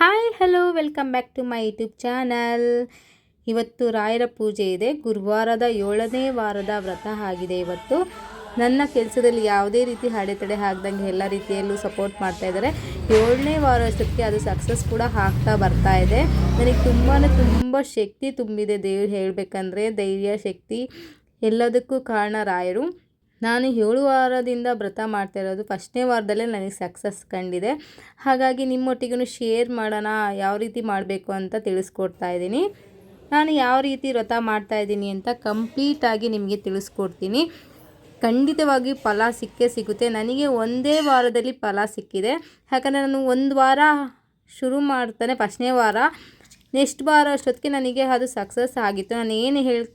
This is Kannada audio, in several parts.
Hi, hello, welcome back to my YouTube channel. ಇವತ್ತು ರಾಯರ ಪೂಜೆ ಇದೆ. ಗುರುವಾರದ ಏಳನೇ ವಾರದ ವ್ರತ ಆಗಿದೆ ಇವತ್ತು. ನನ್ನ ಕೆಲಸದಲ್ಲಿ ಯಾವುದೇ ರೀತಿ ಅಡೆತಡೆ ಆಗ್ದಂಗೆ ಎಲ್ಲ ರೀತಿಯಲ್ಲೂ ಸಪೋರ್ಟ್ ಮಾಡ್ತಾ ಇದ್ದಾರೆ. ಏಳನೇ ವಾರ ಅಷ್ಟೊತ್ತಿಗೆ ಅದು ಸಕ್ಸಸ್ ಕೂಡ ಆಗ್ತಾ ಬರ್ತಾ ಇದೆ. ನನಗೆ ತುಂಬಾ ತುಂಬ ಶಕ್ತಿ ತುಂಬಿದೆ ದೇವ್ರು ಹೇಳಬೇಕಂದ್ರೆ, ಧೈರ್ಯ, ಶಕ್ತಿ. ಎಲ್ಲದಕ್ಕೂ ಕಾರಣ ರಾಯರು. ನಾನು ಏಳು ವಾರದಿಂದ ವ್ರತ ಮಾಡ್ತಾ ಇರೋದು ಫಸ್ಟ್ನೇ ವಾರದಲ್ಲೇ ನನಗೆ ಸಕ್ಸಸ್ ಕಂಡಿದೆ. ಹಾಗಾಗಿ ನಿಮ್ಮೊಟ್ಟಿಗೂ ಶೇರ್ ಮಾಡೋಣ, ಯಾವ ರೀತಿ ಮಾಡಬೇಕು ಅಂತ ತಿಳಿಸ್ಕೊಡ್ತಾ ಇದ್ದೀನಿ. ನಾನು ಯಾವ ರೀತಿ ವ್ರತ ಮಾಡ್ತಾ ಇದ್ದೀನಿ ಅಂತ ಕಂಪ್ಲೀಟಾಗಿ ನಿಮಗೆ ತಿಳಿಸ್ಕೊಡ್ತೀನಿ. ಖಂಡಿತವಾಗಿ ಫಲ ಸಿಕ್ಕೇ ಸಿಗುತ್ತೆ. ನನಗೆ ಒಂದೇ ವಾರದಲ್ಲಿ ಫಲ ಸಿಕ್ಕಿದೆ. ಯಾಕಂದರೆ ನಾನು ಒಂದು ವಾರ ಶುರು ಮಾಡ್ತಾನೆ, ಫಸ್ಟ್ನೇ ವಾರ. ನೆಕ್ಸ್ಟ್ ವಾರ ಅಷ್ಟೊತ್ತಿಗೆ ನನಗೆ ಅದು ಸಕ್ಸಸ್ ಆಗಿತ್ತು. ನಾನು ಏನು ಹೇಳಿ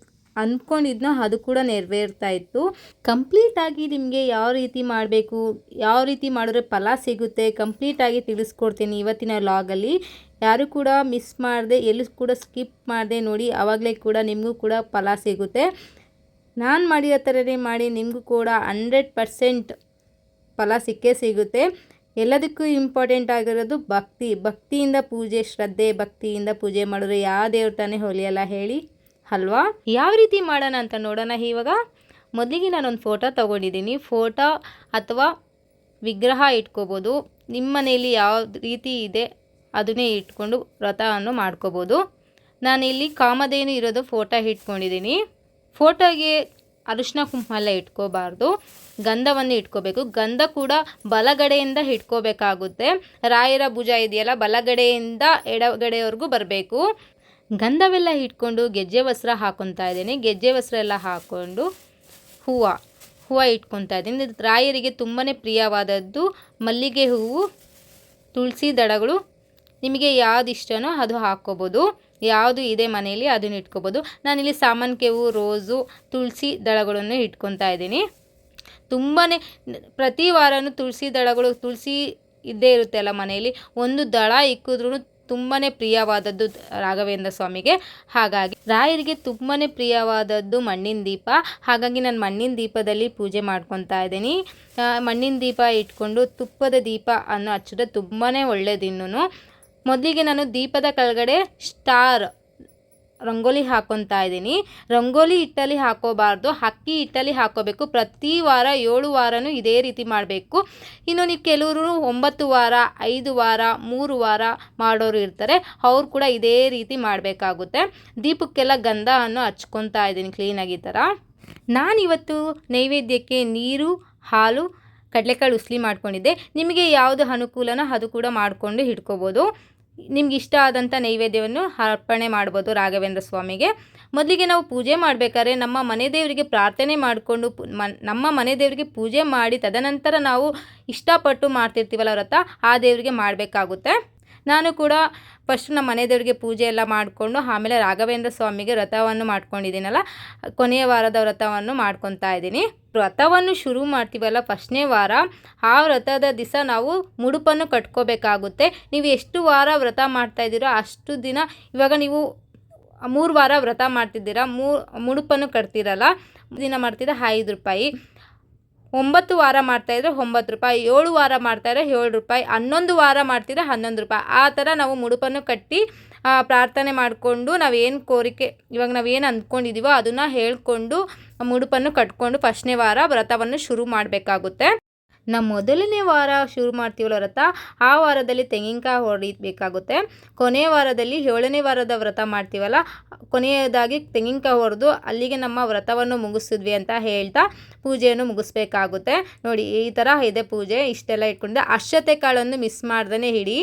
ಅಂದ್ಕೊಂಡಿದ್ನೋ ಅದು ಕೂಡ ನೆರವೇರ್ತಾ ಇತ್ತು. ಕಂಪ್ಲೀಟಾಗಿ ನಿಮಗೆ ಯಾವ ರೀತಿ ಮಾಡಬೇಕು, ಯಾವ ರೀತಿ ಮಾಡಿದ್ರೆ ಫಲ ಸಿಗುತ್ತೆ ಕಂಪ್ಲೀಟಾಗಿ ತಿಳಿಸ್ಕೊಡ್ತೀನಿ ಇವತ್ತಿನ ಲಾಗಲ್ಲಿ ಯಾರು ಕೂಡ ಮಿಸ್ ಮಾಡದೆ, ಎಲ್ಲೂ ಕೂಡ ಸ್ಕಿಪ್ ಮಾಡದೆ ನೋಡಿ ಆವಾಗಲೇ ಕೂಡ ನಿಮಗೂ ಕೂಡ ಫಲ ಸಿಗುತ್ತೆ. ನಾನು ಮಾಡಿರೋ ಥರನೇ ಮಾಡಿ, ನಿಮಗೂ ಕೂಡ ಹಂಡ್ರೆಡ್ ಪರ್ಸೆಂಟ್ ಫಲ ಸಿಕ್ಕೇ ಸಿಗುತ್ತೆ. ಎಲ್ಲದಕ್ಕೂ ಇಂಪಾರ್ಟೆಂಟ್ ಆಗಿರೋದು ಭಕ್ತಿ. ಭಕ್ತಿಯಿಂದ ಪೂಜೆ, ಶ್ರದ್ಧೆ, ಭಕ್ತಿಯಿಂದ ಪೂಜೆ ಮಾಡಿದ್ರೆ ಯಾವ ದೇವ್ರ ತಾನೇ ಹೊಲಿಯಲ್ಲ ಹೇಳಿ. ಅಲ್ವಾ? ಯಾವ ರೀತಿ ಮಾಡೋಣ ಅಂತ ನೋಡೋಣ ಇವಾಗ? ಮೊದಲಿಗೆ ನಾನೊಂದು ಫೋಟೋ ತೊಗೊಂಡಿದ್ದೀನಿ. ಫೋಟೋ ಅಥವಾ ವಿಗ್ರಹ ಇಟ್ಕೋಬೋದು. ನಿಮ್ಮ ಮನೆಯಲ್ಲಿ ಯಾವ ರೀತಿ ಇದೆ ಅದನ್ನೇ ಇಟ್ಕೊಂಡು ವ್ರತವನ್ನು ಮಾಡ್ಕೋಬೋದು. ನಾನಿಲ್ಲಿ ಕಾಮಧೇನು ಇರೋದು ಫೋಟೋ ಇಟ್ಕೊಂಡಿದ್ದೀನಿ. ಫೋಟೋಗೆ ಅರಿಶಿನ ಕುಂಕುಮ ಎಲ್ಲ ಇಟ್ಕೋಬಾರ್ದು. ಗಂಧವನ್ನು ಇಟ್ಕೋಬೇಕು. ಗಂಧ ಕೂಡ ಬಲಗಡೆಯಿಂದ ಇಟ್ಕೋಬೇಕಾಗುತ್ತೆ. ರಾಯರ ಭುಜ ಇದೆಯಲ್ಲ, ಬಲಗಡೆಯಿಂದ ಎಡಗಡೆಯವರೆಗೂ ಬರಬೇಕು. ಗಂಧವೆಲ್ಲ ಇಟ್ಕೊಂಡು ಗೆಜ್ಜೆ ವಸ್ತ್ರ ಹಾಕೊತಾ ಇದ್ದೀನಿ. ಗೆಜ್ಜೆ ವಸ್ತ್ರ ಎಲ್ಲ ಹಾಕ್ಕೊಂಡು ಹೂವು ಹೂವು ಇಟ್ಕೊತಾ ಇದ್ದೀನಿ. ರಾಯರಿಗೆ ತುಂಬಾ ಪ್ರಿಯವಾದದ್ದು. ಮಲ್ಲಿಗೆ ಹೂವು, ತುಳಸಿ ದಳಗಳು ನಿಮಗೆ ಯಾವ್ದು ಇಷ್ಟನೋ ಅದು ಹಾಕ್ಕೋಬೋದು. ಯಾವುದು ಇದೆ ಮನೆಯಲ್ಲಿ ಅದನ್ನು ಇಟ್ಕೋಬೋದು. ನಾನಿಲ್ಲಿ ಸಾಮಾನ್ಯಕ್ಕೆ ಹೂವು ರೋಸು, ತುಳಸಿ ದಳಗಳನ್ನು ಇಟ್ಕೊತಾ ಇದ್ದೀನಿ. ತುಂಬಾ ಪ್ರತಿ ವಾರನೂ ತುಳಸಿ ದಳಗಳು ತುಳಸಿ ಇದ್ದೇ ಇರುತ್ತೆ ಅಲ್ಲ ಮನೆಯಲ್ಲಿ, ಒಂದು ದಳ ಇಕ್ಕಿದ್ರೂ ತುಂಬಾ ಪ್ರಿಯವಾದದ್ದು ರಾಘವೇಂದ್ರ ಸ್ವಾಮಿಗೆ. ಹಾಗಾಗಿ ರಾಯರಿಗೆ ತುಂಬಾ ಪ್ರಿಯವಾದದ್ದು ಮಣ್ಣಿನ ದೀಪ. ಹಾಗಾಗಿ ನಾನು ಮಣ್ಣಿನ ದೀಪದಲ್ಲಿ ಪೂಜೆ ಮಾಡ್ಕೊತಾ ಇದ್ದೀನಿ. ಮಣ್ಣಿನ ದೀಪ ಇಟ್ಕೊಂಡು ತುಪ್ಪದ ದೀಪ ಅನ್ನು ಹಚ್ಚಿದ್ರೆ ತುಂಬಾ ಒಳ್ಳೆಯದಿನ್ನೂ ಮೊದಲಿಗೆ ನಾನು ದೀಪದ ಕೆಳಗಡೆ ಸ್ಟಾರ್ ರಂಗೋಲಿ ಹಾಕೊತಾ ಇದ್ದೀನಿ. ರಂಗೋಲಿ ಇಟ್ಟಲ್ಲಿ ಹಾಕೋಬಾರ್ದು. ಅಕ್ಕಿ ಇಟ್ಟಲ್ಲಿ ಹಾಕೋಬೇಕು. ಪ್ರತಿ ವಾರ ಏಳು ವಾರನೂ ಇದೇ ರೀತಿ ಮಾಡಬೇಕು. ಇನ್ನು ನೀವು ಕೆಲವರು ಒಂಬತ್ತು ವಾರ, ಐದು ವಾರ, ಮೂರು ವಾರ ಮಾಡೋರು ಇರ್ತಾರೆ. ಅವ್ರು ಕೂಡ ಇದೇ ರೀತಿ ಮಾಡಬೇಕಾಗುತ್ತೆ. ದೀಪಕ್ಕೆಲ್ಲ ಗಂಧವನ್ನು ಹಚ್ಕೊತಾ ಇದ್ದೀನಿ ಕ್ಲೀನಾಗಿ ಥರ. ನಾನಿವತ್ತು ನೈವೇದ್ಯಕ್ಕೆ ನೀರು, ಹಾಲು, ಕಡಲೆಕಾಳು ಉಸ್ಲಿ ಮಾಡ್ಕೊಂಡಿದ್ದೆ. ನಿಮಗೆ ಯಾವುದು ಅನುಕೂಲನೋ ಅದು ಕೂಡ ಮಾಡಿಕೊಂಡು ಇಟ್ಕೋಬೋದು ನಿಮ್ಗೆ ಇಷ್ಟ ಆದಂಥ ನೈವೇದ್ಯವನ್ನು ಅರ್ಪಣೆ ಮಾಡ್ಬೋದು ರಾಘವೇಂದ್ರ ಸ್ವಾಮಿಗೆ. ಮೊದಲಿಗೆ ನಾವು ಪೂಜೆ ಮಾಡಬೇಕಾದ್ರೆ ನಮ್ಮ ಮನೆ ದೇವರಿಗೆ ಪ್ರಾರ್ಥನೆ ಮಾಡಿಕೊಂಡು ನಮ್ಮ ಮನೆ ದೇವರಿಗೆ ಪೂಜೆ ಮಾಡಿ ತದನಂತರ ನಾವು ಇಷ್ಟಪಟ್ಟು ಮಾಡ್ತಿರ್ತೀವಲ್ಲ ವ್ರತ, ಆ ದೇವರಿಗೆ ಮಾಡಬೇಕಾಗುತ್ತೆ. ನಾನು ಕೂಡ ಫಸ್ಟ್ ನಮ್ಮ ಮನೆದೇವ್ರಿಗೆ ಪೂಜೆ ಎಲ್ಲ ಮಾಡಿಕೊಂಡು, ಆಮೇಲೆ ರಾಘವೇಂದ್ರ ಸ್ವಾಮಿಗೆ ವ್ರತವನ್ನು ಮಾಡ್ಕೊಂಡಿದ್ದೀನಲ್ಲ, ಕೊನೆಯ ವಾರದ ವ್ರತವನ್ನು ಮಾಡ್ಕೊತಾ ಇದ್ದೀನಿ. ವ್ರತವನ್ನು ಶುರು ಮಾಡ್ತೀವಲ್ಲ ಫಸ್ಟ್ನೇ ವಾರ, ಆ ವ್ರತದ ದಿವಸ ನಾವು ಮುಡುಪನ್ನು ಕಟ್ಕೋಬೇಕಾಗುತ್ತೆ. ನೀವು ಎಷ್ಟು ವಾರ ವ್ರತ ಮಾಡ್ತಾ ಇದ್ದೀರೋ ಅಷ್ಟು ದಿನ, ಇವಾಗ ನೀವು ಮೂರು ವಾರ ವ್ರತ ಮಾಡ್ತಿದ್ದೀರಾ, ಮೂ, ಮುಡುಪನ್ನು ಕಟ್ತೀರಲ್ಲ, ದಿನ ಮಾಡ್ತಿದ್ದ ಐದು ರೂಪಾಯಿ. ಒಂಬತ್ತು ವಾರ ಮಾಡ್ತಾಯಿದ್ರೆ ಒಂಬತ್ತು ರೂಪಾಯಿ, ಏಳು ವಾರ ಮಾಡ್ತಾಯಿದ್ರೆ ಏಳು ರೂಪಾಯಿ, ಹನ್ನೊಂದು ವಾರ ಮಾಡ್ತಿದ್ರೆ ಹನ್ನೊಂದು ರೂಪಾಯಿ. ಆ ಥರ ನಾವು ಮುಡುಪನ್ನು ಕಟ್ಟಿ ಪ್ರಾರ್ಥನೆ ಮಾಡಿಕೊಂಡು ನಾವೇನು ಕೋರಿಕೆ, ಇವಾಗ ನಾವೇನು ಅಂದ್ಕೊಂಡಿದ್ದೀವೋ ಅದನ್ನು ಹೇಳ್ಕೊಂಡು ಮುಡುಪನ್ನು ಕಟ್ಕೊಂಡು ಫಸ್ಟ್ನೇ ವಾರ ವ್ರತವನ್ನು ಶುರು ಮಾಡಬೇಕಾಗುತ್ತೆ. ನಮ್ಮ ಮೊದಲನೇ ವಾರ ಶುರು ಮಾಡ್ತೀವಲ್ಲ ವ್ರತ, ಆ ವಾರದಲ್ಲಿ ತೆಂಗಿನಕಾಯಿ ಹೊಡಿಬೇಕಾಗುತ್ತೆ. ಕೊನೆಯ ವಾರದಲ್ಲಿ ಏಳನೇ ವಾರದ ವ್ರತ ಮಾಡ್ತೀವಲ್ಲ ಕೊನೆಯದಾಗಿ ತೆಂಗಿನಕಾಯಿ ಹೊಡೆದು ಅಲ್ಲಿಗೆ ನಮ್ಮ ವ್ರತವನ್ನು ಮುಗಿಸಿದ್ವಿ ಅಂತ ಹೇಳ್ತಾ ಪೂಜೆಯನ್ನು ಮುಗಿಸ್ಬೇಕಾಗುತ್ತೆ. ನೋಡಿ, ಈ ಥರ ಇದೆ ಪೂಜೆ. ಇಷ್ಟೆಲ್ಲ ಇಟ್ಕೊಂಡು ಅಕ್ಷತೆ ಕಾಳನ್ನು ಮಿಸ್ ಮಾಡ್ದೇ ಹಿಡಿ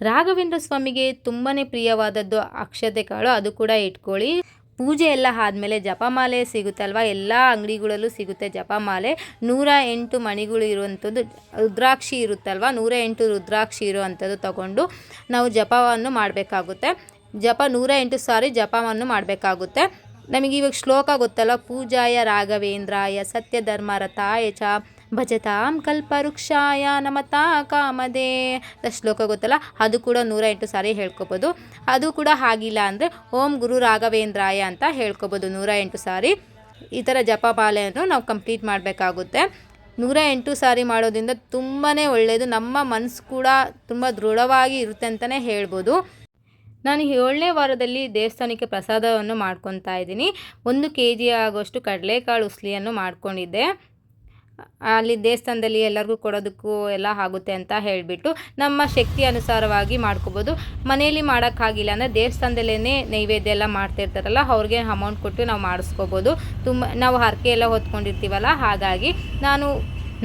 ರಾಘವೇಂದ್ರ ಸ್ವಾಮಿಗೆ ತುಂಬಾ ಪ್ರಿಯವಾದದ್ದು ಅಕ್ಷತೆ ಕಾಳು. ಅದು ಕೂಡ ಇಟ್ಕೊಳ್ಳಿ. ಪೂಜೆ ಎಲ್ಲ ಆದಮೇಲೆ ಜಪಮಾಲೆ ಸಿಗುತ್ತಲ್ವ ಎಲ್ಲ ಅಂಗಡಿಗಳಲ್ಲೂ ಸಿಗುತ್ತೆ ಜಪಮಾಲೆ. ನೂರ ಎಂಟು ಮಣಿಗಳು ಇರುವಂಥದ್ದು ರುದ್ರಾಕ್ಷಿ ಇರುತ್ತಲ್ವ? ನೂರ ಎಂಟು ರುದ್ರಾಕ್ಷಿ ಇರುವಂಥದ್ದು ತಗೊಂಡು ನಾವು ಜಪವನ್ನು ಮಾಡಬೇಕಾಗುತ್ತೆ. ಜಪ ನೂರ ಎಂಟು ಸಾರಿ ಜಪವನ್ನು ಮಾಡಬೇಕಾಗುತ್ತೆ. ನಮಗೆ ಇವಾಗ ಶ್ಲೋಕ ಗೊತ್ತಲ್ಲ, ಪೂಜಾಯ ರಾಘವೇಂದ್ರಾಯ ಸತ್ಯ ಧರ್ಮ ರಥಾಯ ಚ ಭಜತಾಂ ಕಲ್ಪವೃಕ್ಷಾಯ ನಮತಾ ಕಾಮದೇ ಶ್ಲೋಕ ಗೊತ್ತಲ್ಲ, ಅದು ಕೂಡ ನೂರ ಎಂಟು ಸಾರಿ ಹೇಳ್ಕೊಬೋದು. ಅದು ಕೂಡ ಆಗಿಲ್ಲ ಅಂದರೆ ಓಂ ಗುರು ರಾಘವೇಂದ್ರಾಯ ಅಂತ ಹೇಳ್ಕೊಬೋದು ನೂರ ಎಂಟು ಸಾರಿ. ಈ ಥರ ಜಪಪಾಲೆಯನ್ನು ನಾವು ಕಂಪ್ಲೀಟ್ ಮಾಡಬೇಕಾಗುತ್ತೆ. ನೂರ ಎಂಟು ಸಾರಿ ಮಾಡೋದ್ರಿಂದ ತುಂಬಾ ಒಳ್ಳೆಯದು ನಮ್ಮ ಮನಸ್ಸು ಕೂಡ ತುಂಬ ದೃಢವಾಗಿ ಇರುತ್ತೆ ಅಂತಲೇ ಹೇಳ್ಬೋದು. ನಾನು ಏಳನೇ ವಾರದಲ್ಲಿ ದೇವಸ್ಥಾನಕ್ಕೆ ಪ್ರಸಾದವನ್ನು ಮಾಡ್ಕೊತಾ ಇದ್ದೀನಿ. ಒಂದು ಕೆ ಜಿ ಆಗೋಷ್ಟು ಕಡಲೆಕಾಳು ಉಸ್ಲಿಯನ್ನು ಮಾಡ್ಕೊಂಡಿದ್ದೆ. ಅಲ್ಲಿ ದೇವಸ್ಥಾನದಲ್ಲಿ ಎಲ್ಲರಿಗೂ ಕೊಡೋದಕ್ಕೂ ಎಲ್ಲ ಆಗುತ್ತೆ ಅಂತ ಹೇಳಿಬಿಟ್ಟು ನಮ್ಮ ಶಕ್ತಿ ಅನುಸಾರವಾಗಿ ಮಾಡ್ಕೋಬೋದು. ಮನೆಯಲ್ಲಿ ಮಾಡೋಕ್ಕಾಗಿಲ್ಲ ಅಂದರೆ ದೇವಸ್ಥಾನದಲ್ಲೇ ನೈವೇದ್ಯ ಎಲ್ಲ ಮಾಡ್ತಿರ್ತಾರಲ್ಲ, ಅವ್ರಿಗೆ ಅಮೌಂಟ್ ಕೊಟ್ಟು ನಾವು ಮಾಡಿಸ್ಕೋಬೋದು. ತುಂಬ, ನಾವು ಹರಕೆ ಎಲ್ಲ ಹೊತ್ಕೊಂಡಿರ್ತೀವಲ್ಲ, ಹಾಗಾಗಿ ನಾನು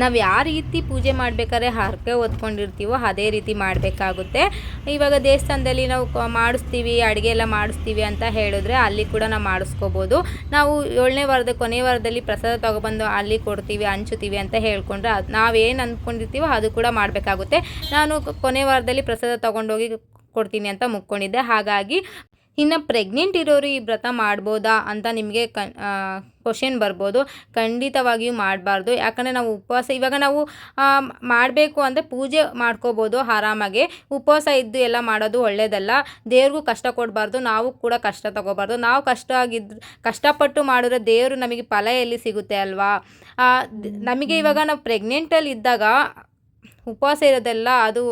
ನಾವು ಯಾವ ರೀತಿ ಪೂಜೆ ಮಾಡಬೇಕಾದ್ರೆ ಹರಕೆ ಹೊತ್ಕೊಂಡಿರ್ತೀವೋ ಅದೇ ರೀತಿ ಮಾಡಬೇಕಾಗುತ್ತೆ. ಇವಾಗ ದೇವಸ್ಥಾನದಲ್ಲಿ ನಾವು ಮಾಡಿಸ್ತೀವಿ, ಅಡುಗೆ ಎಲ್ಲ ಮಾಡಿಸ್ತೀವಿ ಅಂತ ಹೇಳಿದ್ರೆ ಅಲ್ಲಿ ಕೂಡ ನಾವು ಮಾಡಿಸ್ಕೋಬೋದು. ನಾವು ಏಳನೇ ವಾರದ, ಕೊನೆ ವಾರದಲ್ಲಿ ಪ್ರಸಾದ ತೊಗೊಬಂದು ಅಲ್ಲಿ ಕೊಡ್ತೀವಿ, ಹಂಚುತ್ತೀವಿ ಅಂತ ಹೇಳ್ಕೊಂಡ್ರೆ ಅದು ನಾವೇನು ಅಂದ್ಕೊಂಡಿರ್ತೀವೋ ಅದು ಕೂಡ ಮಾಡಬೇಕಾಗುತ್ತೆ. ನಾನು ಕೊನೆ ವಾರದಲ್ಲಿ ಪ್ರಸಾದ ತೊಗೊಂಡೋಗಿ ಕೊಡ್ತೀನಿ ಅಂತ ಮುಕ್ಕೊಂಡಿದ್ದೆ. ಹಾಗಾಗಿ ಇನ್ನು ಪ್ರೆಗ್ನೆಂಟ್ ಇರೋರು ಈ ವ್ರತ ಮಾಡ್ಬೋದಾ ಅಂತ ನಿಮಗೆ ಕ ಕ್ವಶನ್ ಬರ್ಬೋದು. ಖಂಡಿತವಾಗಿಯೂ ಮಾಡಬಾರ್ದು. ಯಾಕಂದರೆ ನಾವು ಉಪವಾಸ, ಇವಾಗ ನಾವು ಮಾಡಬೇಕು ಅಂದರೆ ಪೂಜೆ ಮಾಡ್ಕೋಬೋದು ಆರಾಮಾಗಿ. ಉಪವಾಸ ಇದ್ದು ಎಲ್ಲ ಮಾಡೋದು ಒಳ್ಳೆಯದಲ್ಲ ದೇವ್ರಿಗೂ ಕಷ್ಟ ಕೊಡಬಾರ್ದು, ನಾವು ಕೂಡ ಕಷ್ಟ ತಗೋಬಾರ್ದು. ನಾವು ಕಷ್ಟ ಆಗಿದ್ದು ಕಷ್ಟಪಟ್ಟು ಮಾಡಿದ್ರೆ ದೇವರು ನಮಗೆ ಫಲ ಎಲ್ಲಿ ಸಿಗುತ್ತೆ ಅಲ್ವಾ? ನಮಗೆ ಇವಾಗ ನಾವು ಪ್ರೆಗ್ನೆಂಟಲ್ಲಿ ಇದ್ದಾಗ ಉಪವಾಸ ಇರೋದೆಲ್ಲ ಅದು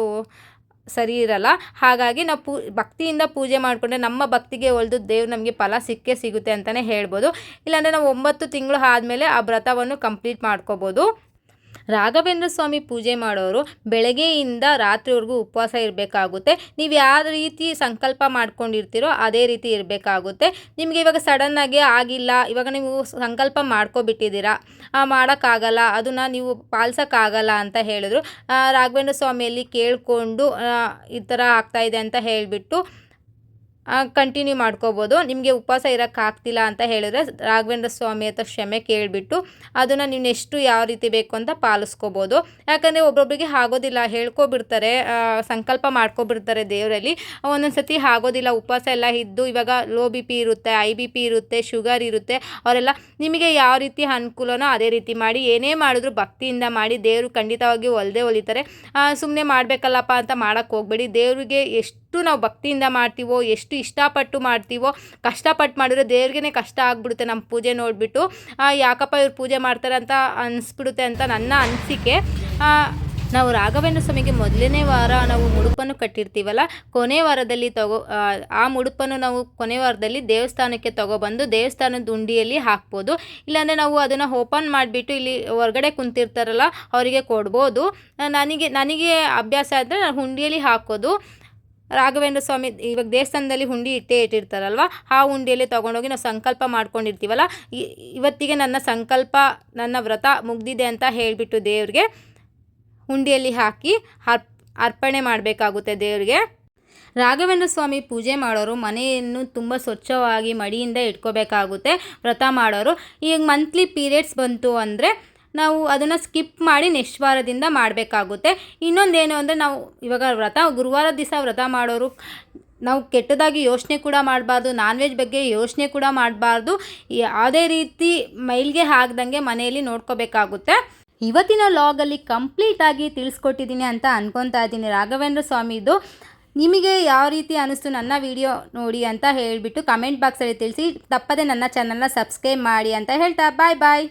ಸರಿ ಇರಲ್ಲ. ಹಾಗಾಗಿ ನಾವು ಪೂ, ಭಕ್ತಿಯಿಂದ ಪೂಜೆ ಮಾಡಿಕೊಂಡ್ರೆ ನಮ್ಮ ಭಕ್ತಿಗೆ ಒಲಿದು ದೇವ್ರು ನಮಗೆ ಫಲ ಸಿಕ್ಕೇ ಸಿಗುತ್ತೆ ಅಂತಲೇ ಹೇಳ್ಬೋದು. ಇಲ್ಲಾಂದರೆ ನಾವು ಒಂಬತ್ತು ತಿಂಗಳು ಆದಮೇಲೆ ಆ ವ್ರತವನ್ನು ಕಂಪ್ಲೀಟ್ ಮಾಡ್ಕೋಬೋದು. ರಾಘವೇಂದ್ರ ಸ್ವಾಮಿ ಪೂಜೆ ಮಾಡೋರು ಬೆಳಗ್ಗೆಯಿಂದ ರಾತ್ರಿವರೆಗೂ ಉಪವಾಸ ಇರಬೇಕಾಗುತ್ತೆ. ನೀವು ಯಾವ ರೀತಿ ಸಂಕಲ್ಪ ಮಾಡ್ಕೊಂಡಿರ್ತೀರೋ ಅದೇ ರೀತಿ ಇರಬೇಕಾಗುತ್ತೆ. ನಿಮಗೆ ಇವಾಗ ಸಡನ್ನಾಗಿ ಆಗಿಲ್ಲ, ಇವಾಗ ನೀವು ಸಂಕಲ್ಪ ಮಾಡ್ಕೊಬಿಟ್ಟಿದ್ದೀರಾ ಮಾಡೋಕ್ಕಾಗಲ್ಲ, ಅದನ್ನು ನೀವು ಪಾಲಿಸೋಕ್ಕಾಗಲ್ಲ ಅಂತ ಹೇಳಿದ್ರು. ರಾಘವೇಂದ್ರ ಸ್ವಾಮಿಯಲ್ಲಿ ಕೇಳಿಕೊಂಡು ಈ ಥರ ಆಗ್ತಾಯಿದೆ ಅಂತ ಹೇಳಿಬಿಟ್ಟು ಕಂಟಿನ್ಯೂ ಮಾಡ್ಕೋಬೋದು. ನಿಮಗೆ ಉಪವಾಸ ಇರೋಕ್ಕಾಗ್ತಿಲ್ಲ ಅಂತ ಹೇಳಿದ್ರೆ ರಾಘವೇಂದ್ರ ಸ್ವಾಮಿ ಹತ್ರ ಕ್ಷಮೆ ಕೇಳಿಬಿಟ್ಟು ಅದನ್ನು ನೀವು ನೆಕ್ಸ್ಟು ಯಾವ ರೀತಿ ಬೇಕು ಅಂತ ಪಾಲಿಸ್ಕೋಬೋದು. ಯಾಕಂದರೆ ಒಬ್ಬೊಬ್ಬರಿಗೆ ಆಗೋದಿಲ್ಲ, ಹೇಳ್ಕೊಬಿಡ್ತಾರೆ ಸಂಕಲ್ಪ ಮಾಡ್ಕೊಬಿಡ್ತಾರೆ ದೇವರಲ್ಲಿ. ಒಂದೊಂದು ಸತಿ ಆಗೋದಿಲ್ಲ, ಉಪವಾಸ ಎಲ್ಲ ಇದ್ದು ಇವಾಗ ಲೋ ಬಿ ಪಿ ಇರುತ್ತೆ ಐ ಬಿ ಪಿ ಇರುತ್ತೆ ಶುಗರ್ ಇರುತ್ತೆ, ಅವರೆಲ್ಲ ನಿಮಗೆ ಯಾವ ರೀತಿ ಅನುಕೂಲನೋ ಅದೇ ರೀತಿ ಮಾಡಿ, ಏನೇ ಮಾಡಿದ್ರು ಭಕ್ತಿಯಿಂದ ಮಾಡಿ, ದೇವರು ಖಂಡಿತವಾಗಿ ಒಲ್ದೇ ಒಲಿತಾರೆ. ಸುಮ್ಮನೆ ಮಾಡಬೇಕಲ್ಲಪ್ಪ ಅಂತ ಮಾಡೋಕ್ಕೆ ಹೋಗಬೇಡಿ. ದೇವರಿಗೆ ಎಷ್ಟು ನಾವು ಭಕ್ತಿಯಿಂದ ಮಾಡ್ತೀವೋ, ಎಷ್ಟು ಇಷ್ಟಪಟ್ಟು ಮಾಡ್ತೀವೋ ಕಷ್ಟಪಟ್ಟು ಮಾಡಿದ್ರೆ ದೇವ್ರಿಗೇ ಕಷ್ಟ ಆಗ್ಬಿಡುತ್ತೆ ನಮ್ಮ ಪೂಜೆ ನೋಡಿಬಿಟ್ಟು. ಯಾಕಪ್ಪ ಇವ್ರು ಪೂಜೆ ಮಾಡ್ತಾರೆ ಅಂತ ಅನಿಸ್ಬಿಡುತ್ತೆ ಅಂತ ನನ್ನ ಅನಿಸಿಕೆ. ನಾವು ರಾಘವೇಂದ್ರ ಸ್ವಾಮಿಗೆ ಮೊದಲನೇ ವಾರ ನಾವು ಮುಡುಪನ್ನು ಕಟ್ಟಿರ್ತೀವಲ್ಲ ಕೊನೆ ವಾರದಲ್ಲಿ ತಗೋ ಆ, ಮುಡುಪನ್ನು ನಾವು ಕೊನೆ ವಾರದಲ್ಲಿ ದೇವಸ್ಥಾನಕ್ಕೆ ತಗೊಬಂದು ದೇವಸ್ಥಾನದ ಉಂಡಿಯಲ್ಲಿ ಹಾಕ್ಬೋದು. ಇಲ್ಲಾಂದರೆ ನಾವು ಅದನ್ನು ಓಪನ್ ಮಾಡಿಬಿಟ್ಟು ಇಲ್ಲಿ ಹೊರಗಡೆ ಕುಂತಿರ್ತಾರಲ್ಲ ಅವರಿಗೆ ಕೊಡ್ಬೋದು. ನನಗೆ ನನಗೆ ಅಭ್ಯಾಸ ಆದರೆ ನಾನು ಹುಂಡಿಯಲ್ಲಿ ಹಾಕೋದು. ರಾಘವೇಂದ್ರ ಸ್ವಾಮಿ ಇವಾಗ ದೇವಸ್ಥಾನದಲ್ಲಿ ಹುಂಡಿ ಇಟ್ಟೇ ಇಟ್ಟಿರ್ತಾರಲ್ವ, ಆ ಹುಂಡಿಯಲ್ಲಿ ತೊಗೊಂಡೋಗಿ ನಾವು ಸಂಕಲ್ಪ ಮಾಡ್ಕೊಂಡಿರ್ತೀವಲ್ಲ ಇವತ್ತಿಗೆ ನನ್ನ ಸಂಕಲ್ಪ, ನನ್ನ ವ್ರತ ಮುಗ್ದಿದೆ ಅಂತ ಹೇಳಿಬಿಟ್ಟು ದೇವ್ರಿಗೆ ಹುಂಡಿಯಲ್ಲಿ ಹಾಕಿ ಅರ್ಪ್, ಅರ್ಪಣೆ ಮಾಡಬೇಕಾಗುತ್ತೆ ದೇವ್ರಿಗೆ. ರಾಘವೇಂದ್ರ ಸ್ವಾಮಿ ಪೂಜೆ ಮಾಡೋರು ಮನೆಯನ್ನು ತುಂಬ ಸ್ವಚ್ಛವಾಗಿ ಮಡಿಯಿಂದ ಇಟ್ಕೋಬೇಕಾಗುತ್ತೆ, ವ್ರತ ಮಾಡೋರು. ಈಗ ಮಂತ್ಲಿ ಪೀರಿಯಡ್ಸ್ ಬಂತು ಅಂದರೆ ನಾವು ಅದನ್ನು ಸ್ಕಿಪ್ ಮಾಡಿ ನೆಕ್ಸ್ಟ್ ವಾರದಿಂದ ಮಾಡಬೇಕಾಗುತ್ತೆ. ಇನ್ನೊಂದೇನು ಅಂದರೆ ನಾವು ಇವಾಗ ವ್ರತ ಗುರುವಾರ ದಿವಸ ವ್ರತ ಮಾಡೋರು, ನಾವು ಕೆಟ್ಟದಾಗಿ ಯೋಚನೆ ಕೂಡ ಮಾಡಬಾರ್ದು ನಾನ್ ವೆಜ್ ಬಗ್ಗೆ ಯೋಚನೆ ಕೂಡ ಮಾಡಬಾರ್ದು ಯಾವುದೇ ರೀತಿ ಮೈಲ್ಗೆ ಹಾಕ್ದಂಗೆ ಮನೆಯಲ್ಲಿ ನೋಡ್ಕೋಬೇಕಾಗುತ್ತೆ. ಇವತ್ತಿನ ಲಾಗಲ್ಲಿ ಕಂಪ್ಲೀಟಾಗಿ ತಿಳಿಸ್ಕೊಟ್ಟಿದ್ದೀನಿ ಅಂತ ಅನ್ಕೊತಾ ಇದ್ದೀನಿ. ರಾಘವೇಂದ್ರ ಸ್ವಾಮಿದು ನಿಮಗೆ ಯಾವ ರೀತಿ ಅನಿಸ್ತು ನನ್ನ ವಿಡಿಯೋ ನೋಡಿ ಅಂತ ಹೇಳಿಬಿಟ್ಟು ಕಮೆಂಟ್ ಬಾಕ್ಸಲ್ಲಿ ತಿಳಿಸಿ. ತಪ್ಪದೆ ನನ್ನ ಚಾನಲ್ನ ಸಬ್ಸ್ಕ್ರೈಬ್ ಮಾಡಿ ಅಂತ ಹೇಳ್ತಾ. ಬಾಯ್ ಬಾಯ್